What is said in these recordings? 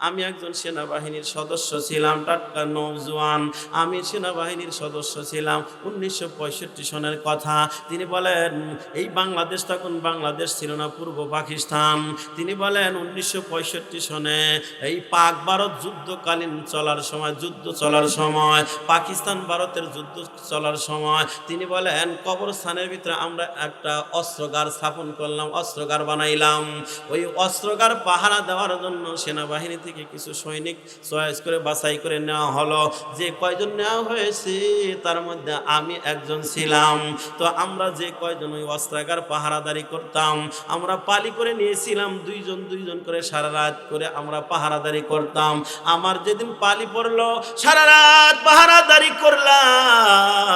আমি একজন সেনাবাহিনীর সদস্য ছিলাম, টাটকা নৌজওয়ান আমি সেনাবাহিনীর সদস্য ছিলাম, উনিশশো পঁয়ষট্টি সনের কথা। তিনি বলেন, এই বাংলাদেশ তখন বাংলাদেশ ছিল না, পূর্ব পাকিস্তান। তিনি বলেন, উনিশশো পঁয়ষট্টি সনে এই পাক ভারত যুদ্ধকালীন চলার সময়, যুদ্ধ চলার সময়, পাকিস্তান ভারতের যুদ্ধ চলার সময়, তিনি বলেন, কবরস্থানের ভিতরে আমরা একটা অস্ত্রগার স্থাপন করলাম, অস্ত্রগার বানাইলাম। ওই অস্ত্রগার পাহারা দেওয়ার জন্য সেনাবাহিনী থেকে কিছু সৈনিক চয়েস করে বাছাই করে নেওয়া হলো। যে কয়জন নেওয়া হয়েছে, তার মধ্যে আমি একজন ছিলাম। তো আমরা যে কয়জন ওই অস্ত্রাগার পাহারাদারি করতাম, আমরা পালি করে নিয়েছিলাম, দুইজন দুইজন করে সারা রাত করে আমরা পাহারাদারি করতাম। আমার যেদিন পালি পড়ল, সারা রাত পাহারাদারি করলাম।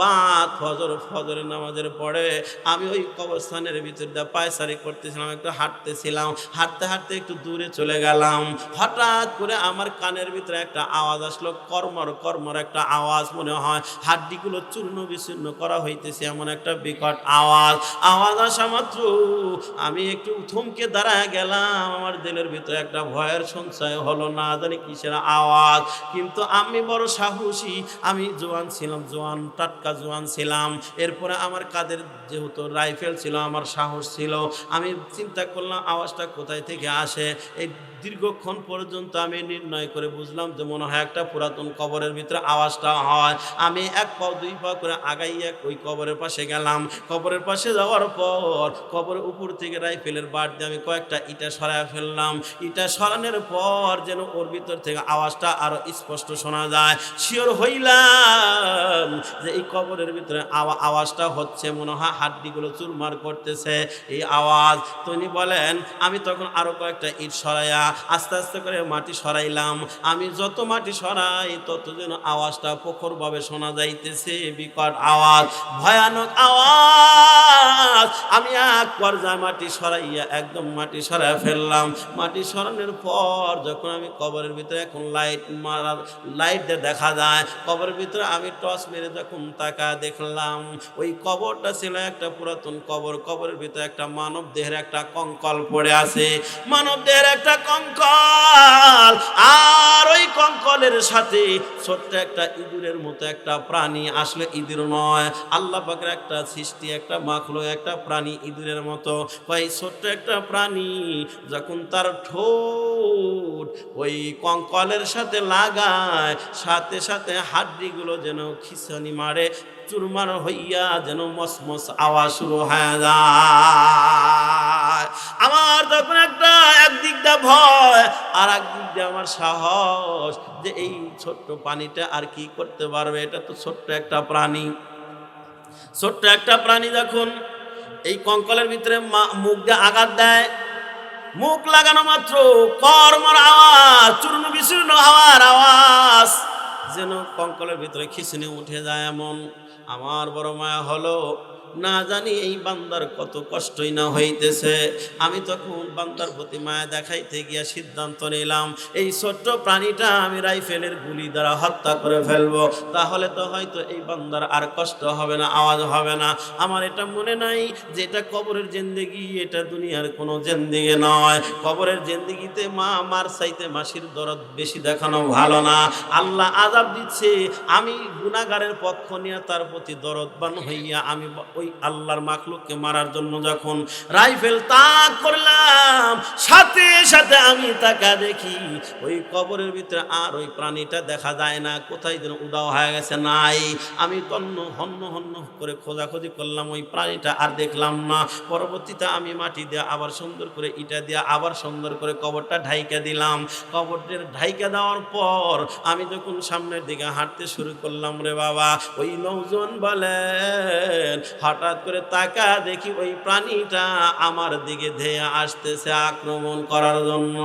বাদ ফজর ফজরের নামাজের পরে আমি ওই কবরস্থানের ভিতর পায়সারি করতেছিলাম, একটু হাঁটতেছিলাম। হাঁটতে হাঁটতে একটু দূরে চলে গেলাম। হঠাৎ করে আমার কানের ভিতরে একটা আওয়াজ আসলো, কর্মর কর্মর একটা আওয়াজ মনে হয়। হাড্ডিগুলো চূর্ণ বিচূর্ণ করা হইতেছে, এমন একটা বিকট আওয়াজ। আওয়াজ আসা মাত্র আমি একটু থমকে দাঁড়ায় গেলাম। আমার দিলের ভিতরে একটা ভয়ের সঞ্চয় হলো না, জানি কিসের আওয়াজ। কিন্তু আমি বড় সাহসী, আমি জোয়ান ছিলাম, জোয়ান টাটকা জোয়ান ছিলাম। এরপরে আমার কাদের যেহেতু রাইফেল ছিল, আমার সাহস ছিল, আমি চিন্তা করলাম আওয়াজটা কোথায় থেকে আসে? এই দীর্ঘক্ষণ পর্যন্ত আমি নির্ণয় করে বুঝলাম যে মনে হয় একটা পুরাতন কবরের ভিতরে আওয়াজটা হয়। আমি এক পাও, দুই পা করে আগাইয়া ওই কবরের পাশে গেলাম। কবরের পাশে যাওয়ার পর কবরের উপর থেকে রাইফেলের বাট দিয়ে আমি কয়েকটা ইটা সরায় ফেললাম। ইটা সরানোর পর যেন ওর ভিতর থেকে আওয়াজটা আরও স্পষ্ট শোনা যায়। শিওর হইলাম যে এই কবরের ভিতরে আওয়া- আওয়াজটা হচ্ছে মনে হয় হাড্ডিগুলো চুরমার করতেছে। এই আওয়াজ, তিনি বলেন, আমি তখন আরও কয়েকটা ইট সরাইয়া আস্তে আস্তে করে মাটি সরাইলাম। আমি যত মাটি সরাই, তত যেন আওয়াজটা প্রখরভাবে শোনা যাইতেছে। বিকট আওয়াজ, ভয়ানক আওয়াজ। আমি এক পর্যায়ে মাটি সরাইয়া একদম মাটি সরাই ফেললাম। মাটি সরানোর পর যখন আমি কবরের ভিতরে এখন লাইট মারা লাইট দেখা যায়, কবরের ভিতরে আমি টর্চ মেরে যখন তাকা দেখলাম, ওই কবরটা ছিল একটা পুরাতন কবর। কবরের ভিতরে একটা মানব দেহের একটা কঙ্কল পড়ে আছে। মানব দেহের একটা কঙ্কল। আর ওই কঙ্কলের সাথে ছোট্ট একটা ইঁদুরের মতো একটা প্রাণী আসলে ইঁদুর নয়। আল্লাহ পাকের একটা সৃষ্টি, একটা মাখলো, একটা প্রাণী ইঁদুরের মতো। ওই ছোট্ট একটা প্রাণী যখন তার ঠোঁট ওই কঙ্কলের সাথে লাগায়, সাথে সাথে হাড্ডিগুলো যেন খিসানি মারে চুরমার হইয়া যেন মসমস আওয়াজ শুরু হয়ে যায়। আমার তখন একটা একদিক দিয়ে ভয়, আর একদিক দিয়ে আমার সাহস যে এই ছোট্ট পানিটা আর কি করতে পারবে। এটা তো ছোট্ট একটা প্রাণী। ছোট্ট একটা প্রাণী যখন এই কঙ্কলের ভিতরে মুখ দিয়ে আঘাত দেয়, মুখ লাগানো মাত্র কর্মর আওয়াজ, চূর্ণ বিচূর্ণ হওয়ার আওয়াজ, যেন কঙ্কলের ভিতরে খিচুনি উঠে যায় এমন। আমার বড় মায়া হলো না জানি এই বান্দার কত কষ্টই না হইতেছে। আমি তখন বান্দার প্রতি মায়া দেখাইতে গিয়া সিদ্ধান্ত নিলাম, এই ছোট্ট প্রাণীটা আমি রাইফেলের গুলি দ্বারা হত্যা করে ফেলব। তাহলে তো হয়তো এই বান্দার আর কষ্ট হবে না, আওয়াজ হবে না। আমার এটা মনে নাই যে এটা কবরের জেন্দেগি, এটা দুনিয়ার কোনো জেন্দিগি নয়। কবরের জেন্দিগিতে মা, মার চাইতে মাসির দরদ বেশি দেখানো ভালো না। আল্লাহ আজাব দিচ্ছে, আমি গুনাগারের পক্ষ নিয়ে তার প্রতি দরদবান হইয়া আমি ওই আল্লাহর মাখলুককে মারার জন্য যখন রাইফেল তাক করলাম, সাথে সাথে আমি তাকা দেখি, ওই কবরের ভিতরে আর ওই প্রাণীটা দেখা যায় না, কোথায় যেন উদাও হয়ে গেছে, নাই। আমি তন্ন হন্য হন্য করে খোঁজাখুঁজি করলাম, ওই প্রাণীটা আর দেখলাম না। পরবর্তীতে আমি মাটি দিয়ে আবার সুন্দর করে ইটা দিয়ে আবার সুন্দর করে কবরটা ঢাইকা দিলাম। কবরটার ঢাইকা দেওয়ার পর আমি যখন সামনের দিকে হাঁটতে শুরু করলাম রে বাবা, ওই নৌজন বলেন হঠাৎ করে তাকা দেখি ওই প্রাণীটা আমার দিকে ধেয়ে আসতেছে আক্রমণ করার জন্য।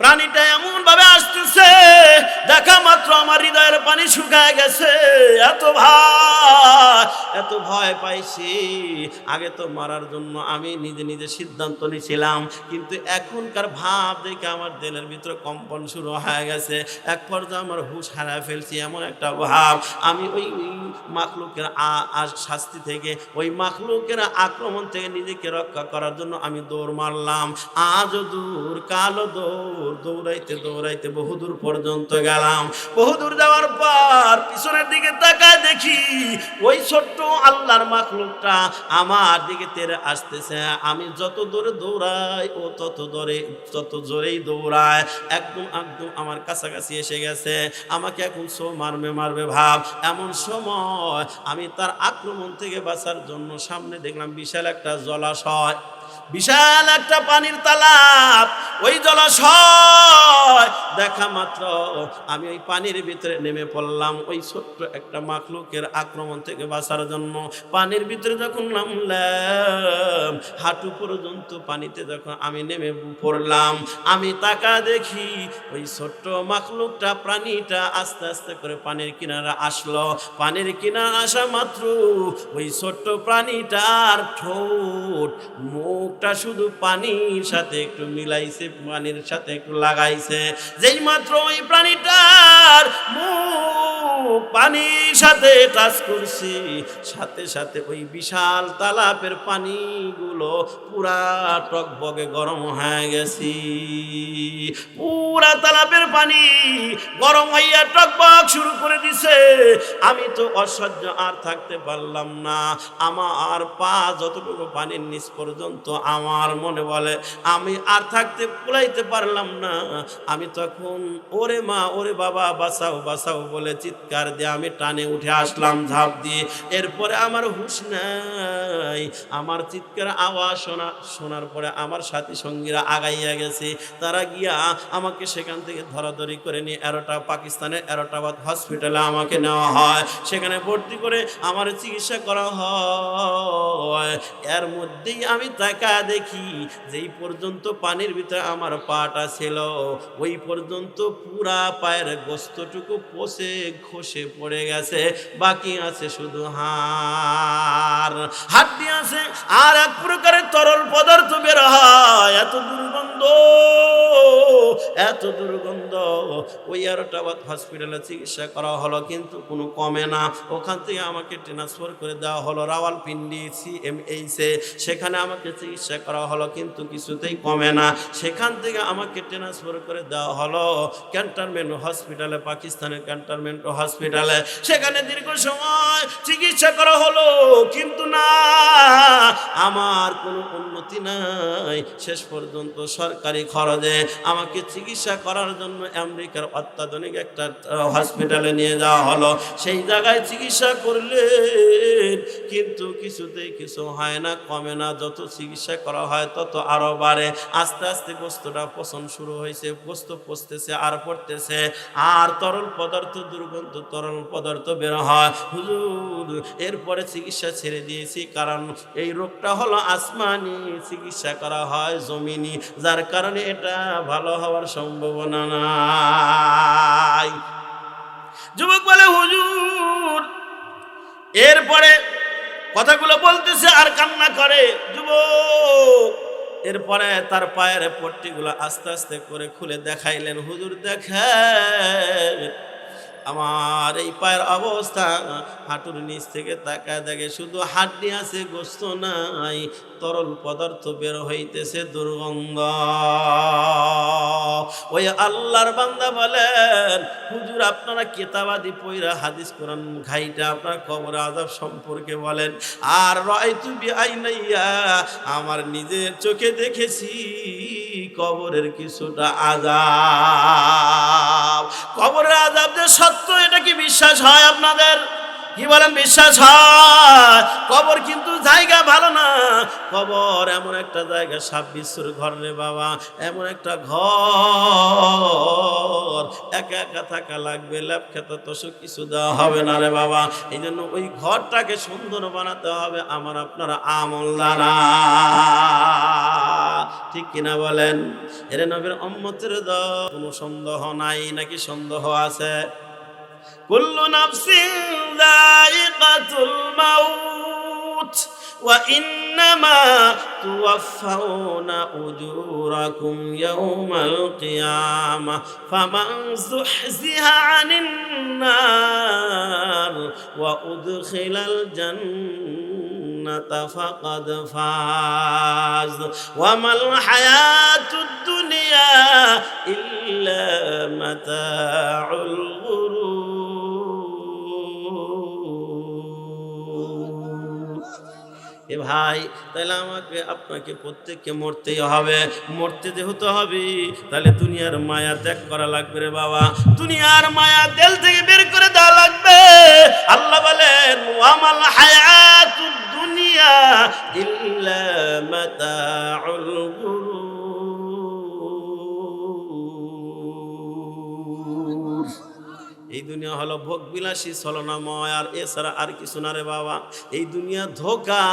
প্রাণীটা এমন ভাবে আসতেছে, দেখা মাত্র আমার হৃদয়ের পানি শুকায় গেছে। এত ভয় এত ভয় পাইছি। আগে তো মারার জন্য আমি নিজে নিজে সিদ্ধান্ত নিয়েছিলাম, কিন্তু এখনকার ভাব দেখে আমার দিলের ভিতরে কম্পন শুরু হয়ে গেছে। এক পর্যায়ে আমার হুশ হারায় ফেলছি, এমন একটা ভাব। আমি ওই মাখলুকের শাস্তি থেকে, ওই মাখলুকের আক্রমণ থেকে নিজেকে রক্ষা করার জন্য আমি দৌড় মারলাম। আজও দূর কালো দৌড় দৌড়াইতে দৌড়াইতে বহুদূর পর্যন্ত গেলাম। বহুদূর যাওয়ার পর পিছনের দিকে তাকায় দেখি ওই ছোট্ট আল্লাহর মাখলুকটা আমার দিকে তেরে আসতেছে। আমি যত দূরে দৌড়াই, ও তত দূরে, তত জোরেই দৌড়ায়। একদম একদম আমার কাছাকাছি এসে গেছে। আমাকে এখন সো মারবে মারবে ভাব। এমন সময় আমি তার আক্রমণ থেকে বাঁচার জন্য সামনে দেখলাম বিশাল একটা জলাশয়। বিশাল একটা পানির তালাব ওই জলাশয়। দেখা মাত্র আমি ওই পানির ভিতরে নেমে পড়লাম, ওই ছোট্ট একটা মাখলুকের আক্রমণ থেকে বাঁচার জন্য। পানির ভিতরে যখন নামলাম, হাঁটু পর্যন্ত পানিতে যখন আমি নেমে পড়লাম, আমি তাকা দেখি ওই ছোট্ট মাখলুকটা, প্রাণীটা আস্তে আস্তে করে পানির কিনারা আসলো। পানির কিনারা আসা মাত্র ওই ছোট্ট প্রাণীটার ঠোঁট মুখটা শুধু পানির সাথে একটু মিলাইছে, পানির সাথে একটু লাগাইছে। যেই মাত্র ওই প্রাণীটার মুখ পানির সাথে টাচ করছি, সাথে সাথে ওই বিশাল তালাপের পানিগুলো পুরা টকবগে গরম হয়ে গেছি। পুরা তালাপের পানি গরম হইয়া টকবক শুরু করে দিছে। আমি তো অসহ্য আর থাকতে পারলাম না। আমার পা যতটুকু পানির নিচ পর্যন্ত আমার মনে বলে, আমি আর থাকতে কুলাইতে পারলাম না। আমি তখন, ওরে মা, ওরে বাবা, বাঁচাও বাঁচাও, বলে চিৎকার দিয়ে আমি টানে উঠে আসলাম ঝাঁপ দিয়ে। এরপরে আমার হুশ নাই। আমার চিৎকার আওয়াজ শোনা, শোনার পরে আমার সাথী সঙ্গীরা আগাইয়া গেছে। তারা গিয়া আমাকে সেখান থেকে ধরাধরি করে নিয়ে এরোটা পাকিস্তানের এরোটাবাদ হসপিটালে আমাকে নেওয়া হয়। সেখানে ভর্তি করে আমার চিকিৎসা করা হয়। এর মধ্যেই আমি তাকা দেখি, যেই পর্যন্ত পানির ভিতরে আমার পাটা ছিল, ওই পর্যন্ত পুরা পায়ের গোস্তটুকু পচে খসে পড়ে গেছে, বাকি আছে শুধু হাড়। হাড্ডি আছে, আর এক প্রকারের তরল পদার্থ বের হয়, এত দুর্গন্ধ এত দুর্গন্ধ। ওই এরোটাবাদ হসপিটালে চিকিৎসা করা হলো, কিন্তু কোনো কমে না। ওখান থেকে আমাকে ট্রান্সফার করে দেওয়া হলো, রাওয়ালপিন্ডি সিএমএইচে সেখানে আমাকে চিকিৎসা করা হলো, কিন্তু কিছুতেই কমে না। সেখান থেকে আমাকে ট্রান্সফার করে দেওয়া হলো ক্যান্টনমেন্ট হসপিটালে পাকিস্তানের ক্যান্টনমেন্ট হসপিটালে সেখানে দীর্ঘ সময় চিকিৎসা করা হলো, কিন্তু না, আমার কোনো উন্নতি নাই। শেষ পর্যন্ত সরকারি খরচে আমাকে চিকিৎসা করার জন্য আমেরিকার অত্যাধুনিক একটা হসপিটালে নিয়ে যাওয়া হলো। সেই জায়গায় চিকিৎসা করলেন, কিন্তু কিছুতেই কিছু হয় না, কমে না। যত চিকিৎসা করা হয়, তত আরও বাড়ে। আস্তে আস্তে গোস্তটা পচন শুরু হয়েছে গোস্ত পচতেছে, আর পড়তেছে। আর তরল পদার্থ, দুর্গন্ধ তরল পদার্থ বের হয়। হুজুর, এরপরে চিকিৎসা ছেড়ে দিয়েছি, কারণ এই রোগটা হলো আসমানি। চিকিৎসা করা হয় জমিনি, যার কারণে এটা ভালো হওয়ার সম্ভাবনা নাই। যুবক বলে, হুজুর, এরপরে কথাগুলো বলতেছে আর কান্না করে। যুবক, এরপরে তার পায়ের পট্টিগুলো আস্তে আস্তে করে খুলে দেখাইলেন, হুজুর, দেখেন। আমার এই পায়ের অবস্থা, হাঁটুর নিচ থেকে তাকায় দেখে শুধু হাড্ডি আছে, গোস্ত নাই, তরল পদার্থ বের হইতেছে দুর্গন্ধ। ওই আল্লাহর বান্দা বলেন, হুজুর, আপনারা কেতাবাদি পইরা হাদিস কোরআন ঘাইটা আপনার কবর আজাব সম্পর্কে বলেন। আর রয়তু আইনাইয়া আমার নিজের চোখে দেখেছি কবরের কিছুটা আজাব কবরের আজাব যে সত্য, এটা কি বিশ্বাস হয় আপনাদের? কি বলেন, বিশ্বাস হয়? কবর কিন্তু জায়গা ভালো না। কবর এমন একটা জায়গা সাব্বিশ্বর ঘর রে বাবা, এমন একটা ঘর। একা একা থাকা লাগবে ল্যাপ খেতে তো কিছু দেওয়া হবে না রে বাবা। এই জন্য ওই ঘরটাকে সুন্দর বানাতে হবে আমার আপনারা আমল দ্বারা। ঠিক কিনা বলেন এর নবীর অম্মতের দল কোনো সন্দেহ নাই নাকি সন্দেহ আছে কুল্লু নাফসিন যায়িকাতুল মাউত وإنما توفون أجوركم يوم القيامة فمن زحزح عن النار وأدخل الجنة فقد فاز وما الحياة الدنيا إلا متاع الغرور এ ভাই তাহলে আমাকে আপনাকে প্রত্যেককে মরতেই হবে মরতে যেহেতু হবে তাহলে দুনিয়ার মায়া ত্যাগ করা লাগবে রে বাবা দুনিয়ার মায়া তেল থেকে বের করে দেওয়া লাগবে আল্লাহ বলেন ওয়ামাল হায়াতুদ الدنيا إلا متاع الغرور. দুনিয়া হলো ভোগ বিলাসী ছলনাময়, আর এছাড়া আর কিছু না রে বাবা। এই দুনিয়া ধোকা,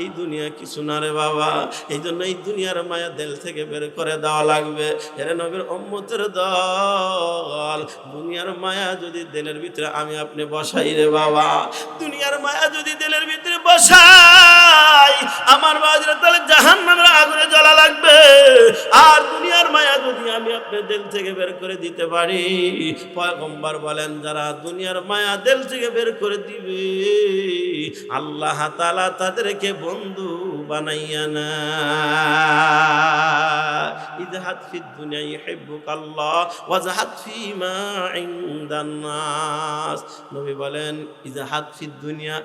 এই দুনিয়া কিছু না রে বাবা। এই জন্য এই দুনিয়ার মায়া দেল থেকে বের করে দেওয়া লাগবে। এর নবীর অম্মতের দল, দুনিয়ার মায়া যদি দেলের ভিতরে আমি আপনি বসাই রে বাবা। দুনিয়ার মায়া যদি দেলের ভিতরে বসাই, আমার দিল থেকে বের করে দিতে পারি। পয়গম্বর বলেন, যারা দুনিয়ার মায়া দিল থেকে বের করে দিবে আল্লাহ তাআলা তাদেরকে বন্ধু বানাইয়া না। ইজহাদ ফি আল্লাহ ফি মা নাস নবী বলেন ফি দুনিয়া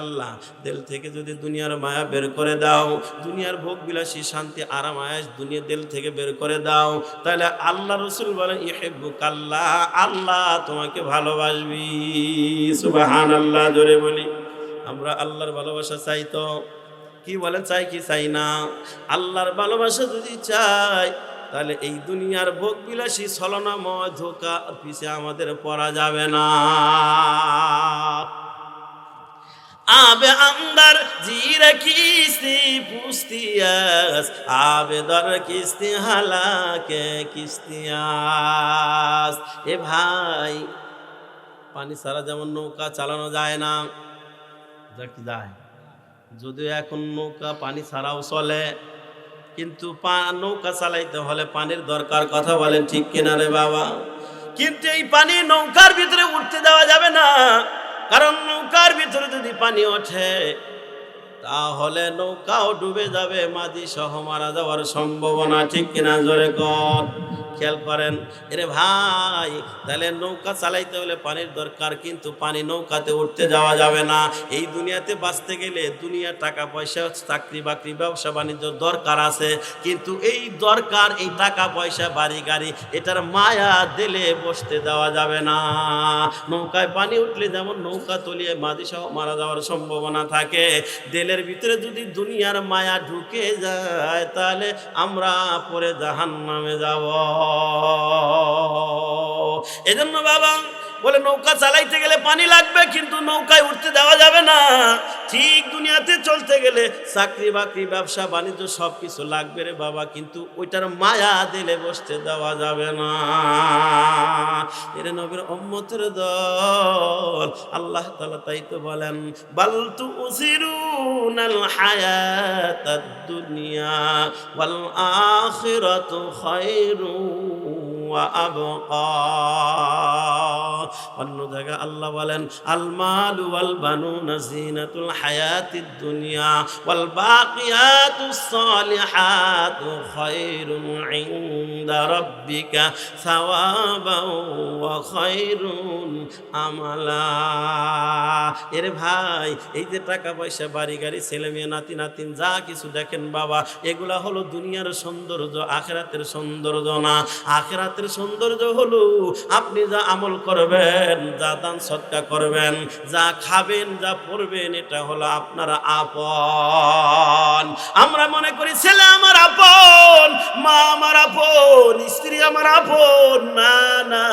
আল্লাহ দিল থেকে যদি দুনিয়ার মায়া বের করে দাও, দুনিয়ার ভোগ বিলাসী শান্তি, আরাম আয়াস দুনিয়া দিল থেকে বের করে দাও, তাহলে আল্লাহ রসুল বলেন ইহিব্বুক আল্লাহ আল্লাহ তোমাকে ভালোবাসবি। সুবাহান আল্লাহ জোরে বলি। আমরা আল্লাহর ভালোবাসা চাই তো। কি বলেন, চাই কি চাই না? আল্লাহর ভালোবাসা যদি চাই, তাহলে এই দুনিয়ার ভোগ বিলাসী ছলনাময় ধোকা পিছে আমাদের পড়া যাবে না। আবে আন্দার জিরে কিস্তি পুস্তিয়াস আবে দর কিস্তি হালাকে কিস্তিয়াস এ ভাই, পানি ছাড়া যেমন নৌকা চালানো যায় না। যায় যদিও এখন নৌকা পানি ছাড়াও চলে, কিন্তু নৌকা চালাইতে হলে পানির দরকার, কথা বলেন ঠিক কিনা রে বাবা? কিন্তু এই পানি নৌকার ভিতরে উঠতে দেওয়া যাবে না, কারণ নৌকার ভিতরে যদি পানি ওঠে, তাহলে নৌকাও ডুবে যাবে মাঝি সহ মারা যাওয়ার সম্ভাবনা ঠিক কিনা জোরে কর খেয়াল করেন। এরে ভাই, তাহলে নৌকা চালাইতে হলে পানির দরকার, কিন্তু পানি নৌকাতে উঠতে যাওয়া যাবে না। এই দুনিয়াতে বাঁচতে গেলে দুনিয়া টাকা পয়সা, চাকরি বাকরি, ব্যবসা বাণিজ্য দরকার আছে। কিন্তু এই দরকার, এই টাকা পয়সা, বাড়ি গাড়ি, এটার মায়া দিলে বসতে দেওয়া যাবে না। নৌকায় পানি উঠলে যেমন নৌকা তলিয়ে মাঝি সহ মারা যাওয়ার সম্ভাবনা থাকে, দেলের ভিতরে যদি দুনিয়ার মায়া ঢুকে যায়, তাহলে আমরা পরে জাহান নামে যাব। এজন্য বাবা বলে, নৌকা চালাইতে গেলে পানি লাগবে, কিন্তু নৌকায় উঠতে দেওয়া যাবে না। ঠিক দুনিয়াতে চলতে গেলে চাকরি বাকরি, ব্যবসা, বাণিজ্য সব কিছু লাগবে রে বাবা, কিন্তু ওইটার মায়া দিলে বসতে দেওয়া যাবে না। এরে নবীর অম্মতের দল, আল্লাহ তালা তাই তো বলেন বালতু উসিরুনাল হায়াতাদ দুনিয়া ওয়াল আখিরাতু খায়রু অন্য জায়গায় আল্লাহ বলেন আল মালু ওয়াল বানুনা জিনাতুল হায়াতিদ দুনিয়া ওয়াল বাকিয়াতুস সালিহাতু খায়রুন ইনদা রাব্বিকা সাওয়াবান ওয়া খায়রুন আমালা। এর ভাই, এই যে টাকা পয়সা বাড়ি গাড়ি ছেলে মেয়ে নাতি নাতিন যা কিছু দেখেন বাবা, এগুলা হলো দুনিয়ার সৌন্দর্য, আখেরাতের সৌন্দর্য না। আখেরাতের সৌন্দর্য হলো, আপনি যা আমল করবেন, যা দান সৎকা করবেন, যা খাবেন, যা পড়বেন, এটা হলো আপনার আপন। আমরা মনে করি, ছেলে আমার আপন, মা আমার আপন, স্ত্রী আমার আপন না না।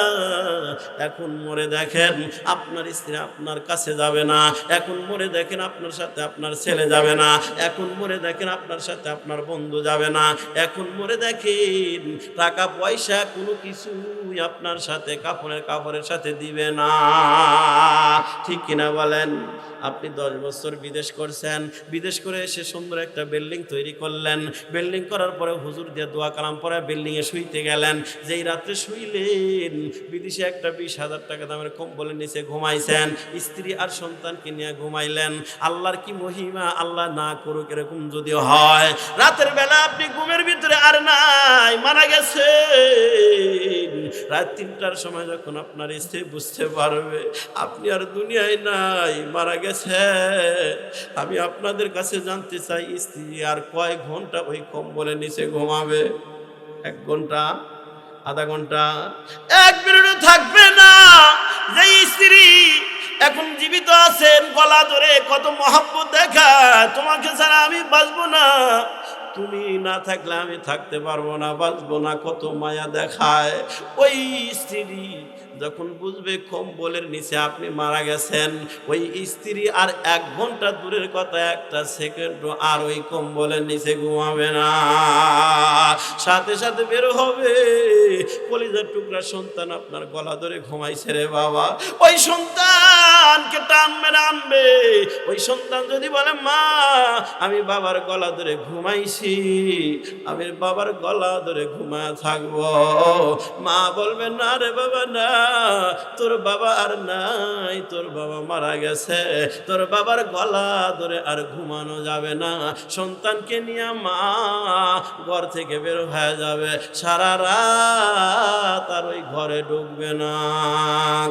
এখন মরে দেখেন আপনার স্ত্রী আপনার কাছে যাবে না। এখন মরে দেখেন আপনার সাথে আপনার ছেলে যাবে না। এখন মরে দেখেন আপনার সাথে আপনার বন্ধু যাবে না। এখন মরে দেখেন টাকা পয়সা কোনো কিছুই আপনার সাথে কাপড়ের কাপড়ের সাথে দিবে না। ঠিক কিনা বলেন? আপনি দশ বছর বিদেশ করছেন। বিদেশ করে এসে সুন্দর একটা বিল্ডিং তৈরি করলেন। বিল্ডিং করার পরে হুজুর দিয়ে দোয়া কালাম পরে বিল্ডিংয়ে শুইতে গেলেন। যেই রাত্রে শুইলেন, বিদেশে একটা বিশ হাজার টাকা দামের কম্বলের নিচে ঘুমাইছেন। স্ত্রী আর সন্তানকে নিয়ে ঘুমাইলেন। আল্লাহর কি মহিমা? আল্লাহ না করুক এরকম যদি হয়। রাতের বেলা আপনি ঘুমের ভিতরে আর নাই, মারা গেছে রাত তিনটার সময় যখন আপনার স্ত্রী বুঝতে পারবে, আপনি আর দুনিয়ায় নাই, মারা গেছে আমি আপনাদের কাছে জানতে চাই, স্ত্রী আর কয় ঘণ্টা ওই কম্বলের নিচে ঘুমাবে? এক ঘণ্টা? আধা ঘণ্টা? এক মিনিটও থাকবে যে স্ত্রী এখন জীবিত আছেন, গলা ধরে কত মহাব্বত দেখা তোমাকে ছাড়া আমি বাঁচবো না। তুমি না থাকলে আমি থাকতে পারব না, বাঁচবো না, কত মায়া দেখায়। ওই স্ত্রী যখন বুঝবে কম্বলের নিচে আপনি মারা গেছেন, ওই স্ত্রী আর এক ঘণ্টা দূরের কথা, একটা সেকেন্ড আর ওই কম্বলের নিচে ঘুমাবে না। সাথে সাথে বের হবে। কলিজার টুকরা সন্তান আপনার গলা ধরে ঘুমাইছে রে বাবা। ওই সন্তানকে টানবে আনবে। ওই সন্তান যদি বলে, মা, আমি বাবার গলা ধরে ঘুমাইছি। আমি বাবার গলা ধরে ঘুমায় থাকব। মা বলবে, না রে বাবা, না। তোর বাবা আর নাই, তোর বাবা মারা গেছে, তোর বাবার গলা ধরে আর ঘুমানো যাবে না। সন্তানকে নিয়ে মা ঘর থেকে বের হয়ে যাবে, সারা রাত আর ওই ঘরে ঢুকবে না।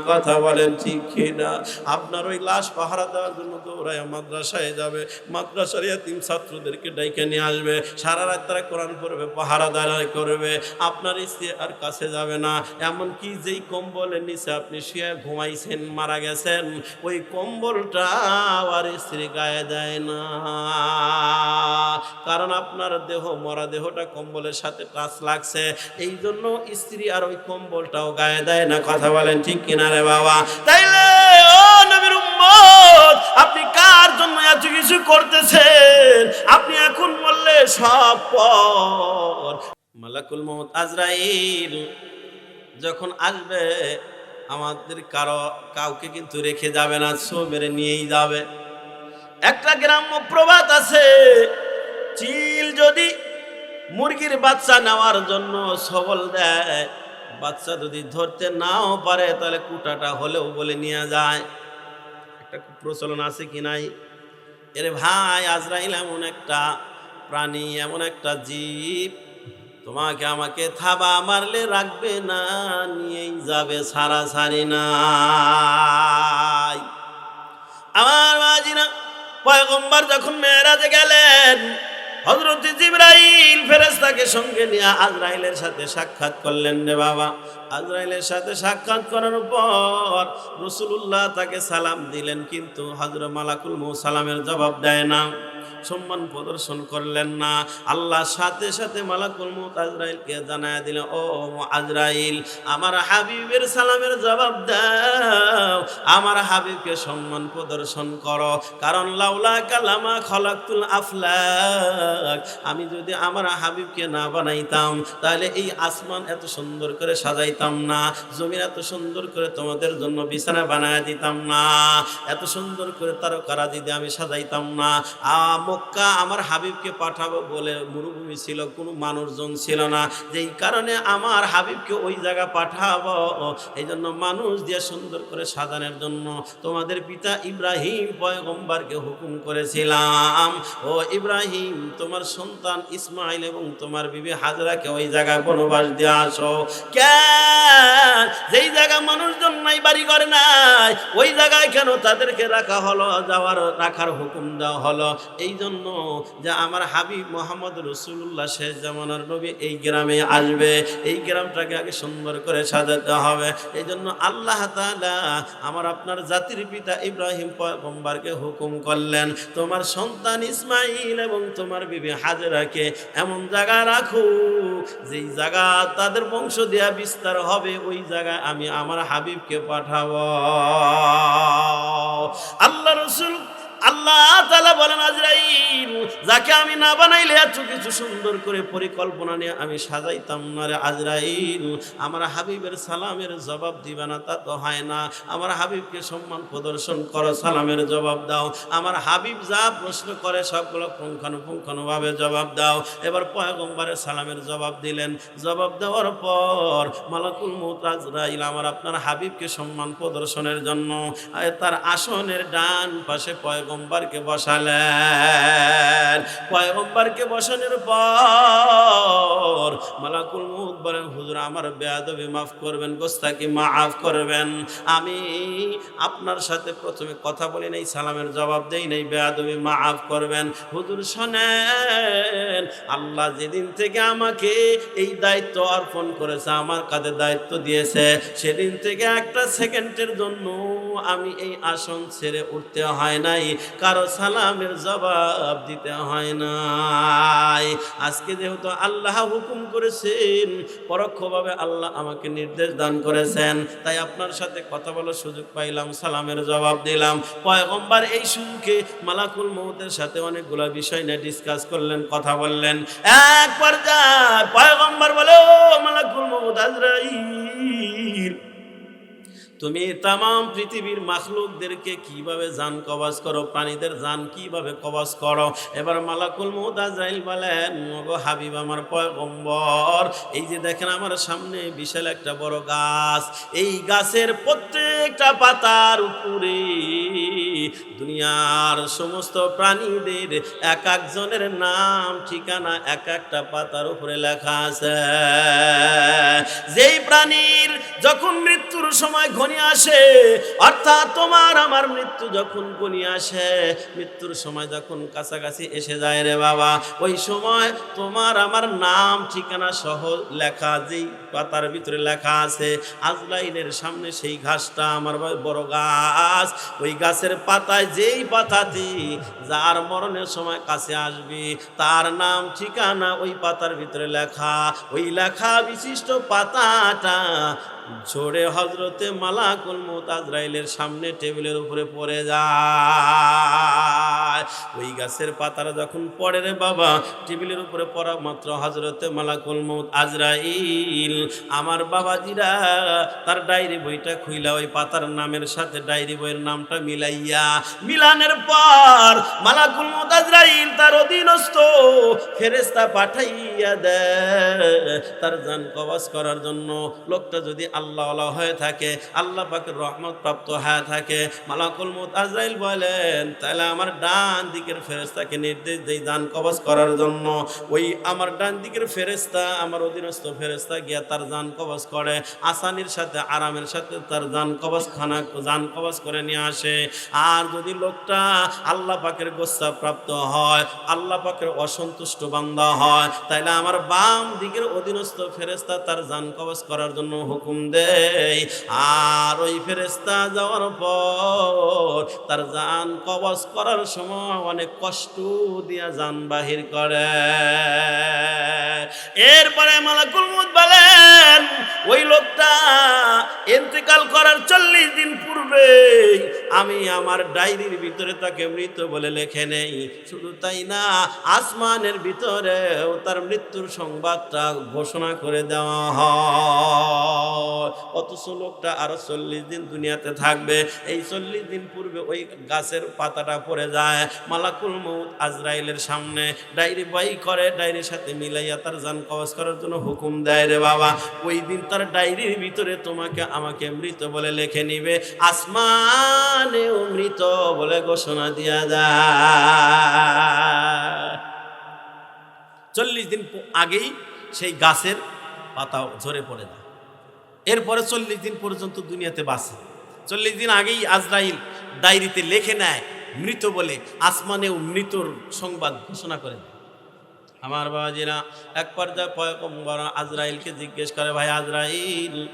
কথা বলেন ঠিক কিনা? আপনার ওই লাশ পাহারা দেওয়ার জন্য দৌড়ায় মাদ্রাসায় যাবে, মাদ্রাসার তিন ছাত্রদেরকে ডাইকে নিয়ে আসবে, সারা রাত তারা কোরআন করবে পাহারা দাঁড়ায় করবে, আপনার স্ত্রী আর কাছে যাবে না। এমনকি যেই কম্বলের নিচে আপনি শুয়ে ঘুমাইছেন, মারা গেছেন, ওই কম্বলটা আর স্ত্রী গায়ে দেয় না। কারণ আপনার দেহ, মরা দেহটা কম্বলের সাথে টাচ লাগছে। এই জন্য স্ত্রী আর ওই কম্বলটাও গায়ে দেয় না। কথা বলেন ঠিক কিনা রে বাবা? তাইলে, ও নবীর আপনি কার জন্য এত কিছু করতেছেন? আপনি এখন বললে সব পর মালাকুল মোহাম্মদ আজরাইল যখন আসবে, আমাদের কারও, কাউকে কিন্তু রেখে যাবে না ছো মেরে নিয়েই যাবে। একটা গ্রাম্য প্রবাদ আছে, চিল যদি মুরগির বাচ্চা নেওয়ার জন্য সবল দেয়, বাচ্চা যদি ধরতে নাও পারে, তাহলে কুটাটা হলেও বলে নিয়ে যায়। একটা প্রচলন আছে কি নাই? এরে ভাই, আজরাইল এমন একটা প্রাণী, এমন একটা জীব তোমাকে আমাকে থাবা মারলে রাখবে না, নিয়েই যাবে সারা সারি নাই। আমার বাজিনা পয়গম্বর যখন মেয়েরাজে গেলেন হজরত জিব্রাইল ফেরেস্তাকে সঙ্গে নিয়ে আজরাইলের সাথে সাক্ষাৎ করলেন রে বাবা। আজরাইলের সাথে সাক্ষাৎ করার পর রসুলুল্লাহ তাকে সালাম দিলেন, কিন্তু হজরত মালাকুল মৌ সালামের জবাব দেয় না। সম্মান প্রদর্শন করলেন না। আল্লাহ সাথে সাথে মালাকুল মৌত জানায় দিলেন ও আজরাইল, আমার হাবিবের সালামের জবাব দাও। আমার হাবিবকে সম্মান প্রদর্শন করো। কারণ লাউলা কালামা খলাকুল আফলাক। আমি যদি আমার হাবিবকে না বানাইতাম, তাহলে এই আসমান এত সুন্দর করে সাজাইতাম না। জমিন এত সুন্দর করে তোমাদের জন্য বিছানা বানায় দিতাম না। এত সুন্দর করে তারকারা যদি আমি সাজাইতাম না। আ মক্কা আমার হাবিবকে পাঠাবো বলে মরুভূমি ছিল, কোনো মানুষজন ছিল না। যেই কারণে আমার হাবিবকে ওই জায়গা পাঠাবো। এই জন্য মানুষ দিয়ে সুন্দর করে সাজানোর জন্য তোমাদের পিতা ইব্রাহিম পয়গম্বরকে হুকুম করেছিলাম। ও ইব্রাহিম, তোমার সন্তান ইসমাইল এবং তোমার বিবি হাজরাকে ওই জায়গায় বনবাস দিয়ে আসো। কেন? যেই জায়গা মানুষজন নাই বাড়ি করে নাই, ওই জায়গায় কেন তাদেরকে রাখা হলো, যাওয়ার, রাখার হুকুম দেওয়া হলো? এই জন্য যে আমার হাবিব মোহাম্মদ রসুল্লাহ শেষ জামানার নবী এই গ্রামে আসবে। এই গ্রামটাকে আগে সুন্দর করে সাজাতে হবে। এই জন্য আল্লাহ আমার আপনার জাতির পিতা ইব্রাহিম পয়গম্বরকে হুকুম করলেন, তোমার সন্তান ইসমাইল এবং তোমার বিবি হাজরাকে এমন জায়গা রাখো, যেই জায়গা তাদের বংশ দেয়া বিস্তার হবে, ওই জায়গায় আমি আমার হাবিবকে পাঠাবো। আল্লাহ রসুল আল্লাহ তালা বলেন, আজরাইল, যাকে আমি না বানাইলে এত কিছু সুন্দর করে পরিকল্পনা নিয়ে আমি সাজাইতাম না রে আজরাইল। আমার হাবিবের সালামের জবাব দিবে না, তা তো হয় না। আমার হাবিবকে সম্মান প্রদর্শন করো, সালামের জবাব দাও। আমার হাবিব যা প্রশ্ন করে, সবগুলো পুঙ্খানুপুঙ্খানুভাবে জবাব দাও। এবার পয়গম্বরের সালামের জবাব দিলেন। জবাব দেওয়ার পর মালাকুল মৌত আজরাইল আমার আপনার হাবিবকে সম্মান প্রদর্শনের জন্য তার আসনের ডান পাশে পয়গম্বরকে বসালেন। পয়গম্বরকে বসানোর পর মালাকুল মুখ বলেন, হুজুর, আমার বেয়াদবি মাফ করবেন গোস্তাকি মাফ করবেন। আমি আপনার সাথে প্রথমে কথা বলি নাই, সালামের জবাব দেই নাই, বেয়াদবি মাফ করবেন। হুজুর শোনেন আল্লাহ যেদিন থেকে আমাকে এই দায়িত্ব অর্পণ করেছে, আমার কাঁধে দায়িত্ব দিয়েছে, সেদিন থেকে একটা সেকেন্ডের জন্য আমি এই আসন ছেড়ে উঠতে হয় নাই, কারও সালামের জবাব দিতে হয় নাই। আজকে যেহেতু আল্লাহ হুকুম করেছেন, পরোক্ষভাবে আল্লাহ আমাকে নির্দেশ দান করেছেন, তাই আপনার সাথে কথা বলার সুযোগ পাইলাম, সালামের জবাব দিলাম। পয়গম্বর এই সুযোগে মালাকুল মৌতের সাথে অনেকগুলো বিষয় নিয়ে ডিসকাস করলেন, কথা বললেন। এক পর্যায়ে পয়গম্বর বলে, ও মালাকুল মৌত আজরাইল, তুমি তাম পৃথিবীর মাখলুকদেরকে কীভাবে জান কবাজ করো? প্রাণীদের জান কীভাবে কবাজ করো? এবার মালাকুল মুদাজাইল বলেন, ওগো হাবিব আমার পয়গম্বর, এই যে দেখেন আমার সামনে বিশাল একটা বড় গাছ, এই গাছের প্রত্যেকটা পাতার উপরে দুনিয়ার সমস্ত প্রাণীদের এক একজনের নাম, ঠিকানা এক একটা পাতার উপরে লেখা আছে। যেই প্রাণীর যখন মৃত্যুর সময় ঘনিয়ে আসে, অর্থাৎ তোমার আমার মৃত্যু যখন ঘনিয়ে আসে, মৃত্যুর সময় যখন কাছাকাছি এসে যায় রে বাবা, ওই সময় তোমার আমার নাম, ঠিকানা সহ লেখা যেই পাতার ভিতরে লেখা আছে, আজলাইনের সামনে সেই ঘাসটা আমার বড় গাছ। ওই গাছের পাতায় যেই পাতাতে যার মরণের সময় কাছে আসবে, তার নাম ঠিকানা ওই পাতার ভিতরে লেখা। ওই লেখা বিশিষ্ট পাতাটা ঝরে হজরতে মালাকুল মৌত আজরাইলের সামনে টেবিলের উপরে পড়ে যায়। গাছের পাতারা যখন পড়ে রে বাবা, টেবিলের উপরে পড়া মাত্র হজরতে মালাকুল মৌত আজরাইল। আমার বাবাজিরা, তার ডায়েরি বইটা খুইলা ওই পাতার নামের সাথে ডায়েরি বইয়ের নামটা মিলাইয়া, মিলানের পর মালাকুল মৌত আজরাইল তার অধীনস্থ ফেরেস্তা পাঠাইয়া দেয়। তার জান কবাজ করার জন্য লোকটা যদি আল্লাহ আল্লাহ হয়ে থাকে, আল্লাহ পাকের রহমত প্রাপ্ত হয়ে থাকে, মালাকুল মুত আজরাইল বলেন তাহলে আমার ডান দিকের ফেরেস্তাকে নির্দেশ দেই দান কবজ করার জন্য। ওই আমার ডান দিকের ফেরেস্তা আমার অধীনস্থ ফেরেস্তা গিয়া তার জান কবজ করে। আসানির সাথে, আরামের সাথে তার জান কবজ খানা জান কবজ করে নিয়ে আসে। আর যদি লোকটা আল্লাহ পাকের গোসা প্রাপ্ত হয়, আল্লাহ পাকের অসন্তুষ্ট বান্দা হয়, তাইলে আমার বাম দিকের অধীনস্থ ফেরেস্তা তার জান কবজ করার জন্য হুকুম দেয়। আর ওই ফেরেস্তা যাওয়ার পর তার জান কবজ করার সময় অনেক কষ্ট দিয়া জান বাহির করে। এরপরে মালাকুল মুদ বলেন, ওই লোকটা ইন্তেকাল করার চল্লিশ দিন পূর্বে আমি আমার ডায়েরির ভিতরে তাকে মৃত বলে লেখে নেই। শুধু তাই না, আসমানের ভিতরেও তার মৃত্যুর সংবাদটা ঘোষণা করে দেওয়া হয়। অথচ লোকটা আরও চল্লিশ দিন দুনিয়াতে থাকবে। এই চল্লিশ দিন পূর্বে ওই গাছের পাতাটা পড়ে যায়। মালাকুল মৌত আজরাইলের সামনে ডায়েরি বই করে ডায়েরির সাথে মিলাইয়া তার জান কবজ করার জন্য হুকুম দেয় রে বাবা। ওই দিন তার ডায়েরির ভিতরে তোমাকে আমাকে মৃত বলে লেখে নিবে, আসমানেও মৃত বলে ঘোষণা দিয়া যায়। চল্লিশ দিন আগেই সেই গাছের পাতা ঝরে পড়ে যায়। এরপরে চল্লিশ দিন পর্যন্ত দুনিয়াতে বাঁচে চল্লিশ দিন আগেই আজরাইল ডায়েরিতে লেখে নেয় মৃত বলে আসমানেও মৃতর সংবাদ ঘোষণা করে দেয়। আমার বাবাজিরা, এক পর্যায়ে আজরাইলকে জিজ্ঞেস করে, ভাই আজরাইল,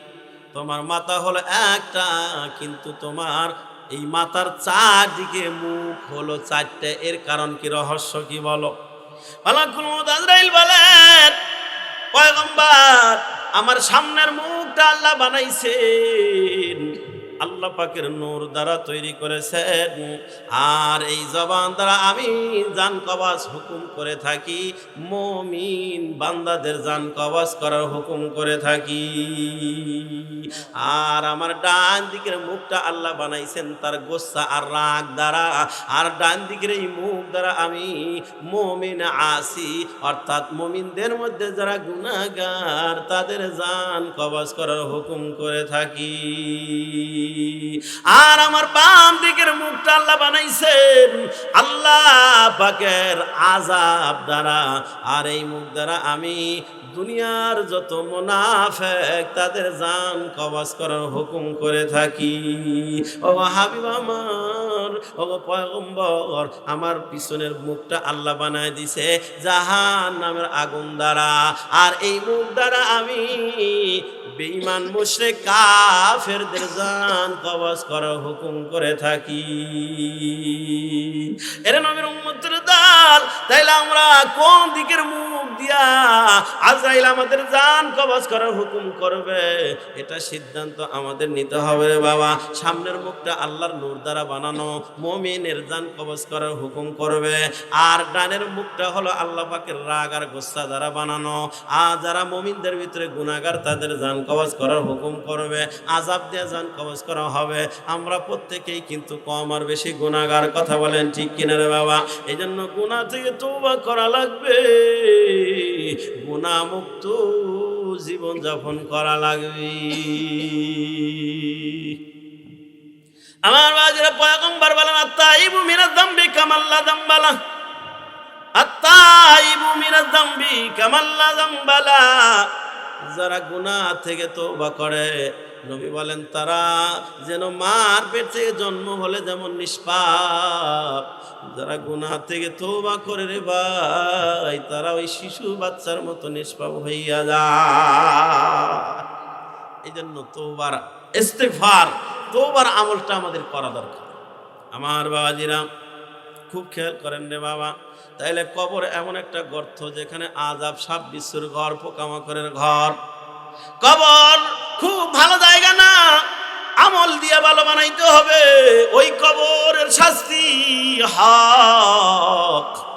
তোমার মাথা হলো একটা, কিন্তু তোমার এই মাথার চারদিকে মুখ হলো চারটে। এর কারণ কি, রহস্য কি বলো? আজরাইল আমার সামনের মুখটা আল্লাহ বানাইছেন। আল্লাহ পাকের নূর দ্বারা তৈরি করেছেন। আর এই জবান দ্বারা আমি জান কবাস হুকুম করে থাকি। মমিন বান্দাদের জান কবাস করার হুকুম করে থাকি। আর আমার ডান দিকের মুখটা আল্লাহ বানাইছেন তার গোসা আর রাগ দ্বারা। আর ডান দিকের এই মুখ দ্বারা আমি মমিন আসি অর্থাৎ মমিনদের মধ্যে যারা গুণাগার তাদের জান কবাস করার হুকুম করে থাকি। আর আমার বাম দিকের মুখটা আল্লাহ বানাইছেন। আল্লাহ পাকের আজাব দ্বারা, আর এই মুখ দ্বারা আমি দুনিয়ার যত মোনাফেক, তাদের জান কবাস করার হুকুম করে থাকি। ও হাবিব আমার, ও পয়গম্বর, আমার পিছনের মুখটা আল্লাহ বানায় দিছে জাহান নামের আগুন দ্বারা। আর এই মুখ দ্বারা আমি বেঈমান, মুশরিক, কাফেরদের জান কবাস করার হুকুম করে থাকি। এর নবীর উম্মতের দাল তাইলে আমরা কোন দিকের মুখ দিয়া আজরাইল আমাদের জান কবাস করার হুকুম করবে? এটা সিদ্ধান্ত আমাদের নিতে হবে বাবা। সামনের মুখটা আল্লাহর নূর দ্বারা বানানো, মমিনের জান কবাস করার হুকুম করবে। আর ডানের মুখটা হলো আল্লাহ পাকের রাগ আর গোসা দ্বারা বানানো। আর যারা মমিনদের ভিতরে গুণাগার তাদের জান কবাজ করার হুকুম করবে। আজাব দিয়ে জান কবাজ করা হবে। আমরা প্রত্যেকেই কিন্তু কম আর বেশি গুণাগার কথা বলেন ঠিক কিনা রে বাবা? এই জন্য গুণা থেকে তৌবা করা লাগবে। গুণামুক্ত জীবন যাপন করা লাগবে। আমার বাজিরা পয়গম্বর বলেন আত্মাইবু মিনাজ যামবি কামাল্লা যামবালা আত্মাইবু মিনাজ যামবি কামাল্লা যামবালা যারা গুনাহ থেকে তওবা করে নবী বলেন, তারা যেন মার পেট থেকে জন্ম হলে যেমন নিষ্পাপ, যারা গুনাহ থেকে তওবা করে রে ভাই, তারা ওই শিশু বাচ্চার মতো নিষ্পাপ হইয়া যায়। এই জন্য তোবার ইস্তেফার তোবার আমলটা আমাদের করা দরকার। আমার বাবাজিরা, খুব খেয়াল করেন রে বাবা, তাইলে কবর এমন একটা গর্ত যেখানে আজাব সাপ বিশ্বর ঘর, পোকামাকড়ের ঘর। কবর খুব ভালো জায়গা না। আমল দিয়ে ভালো বানাইতে হবে। ওই কবরের শাস্তি হক।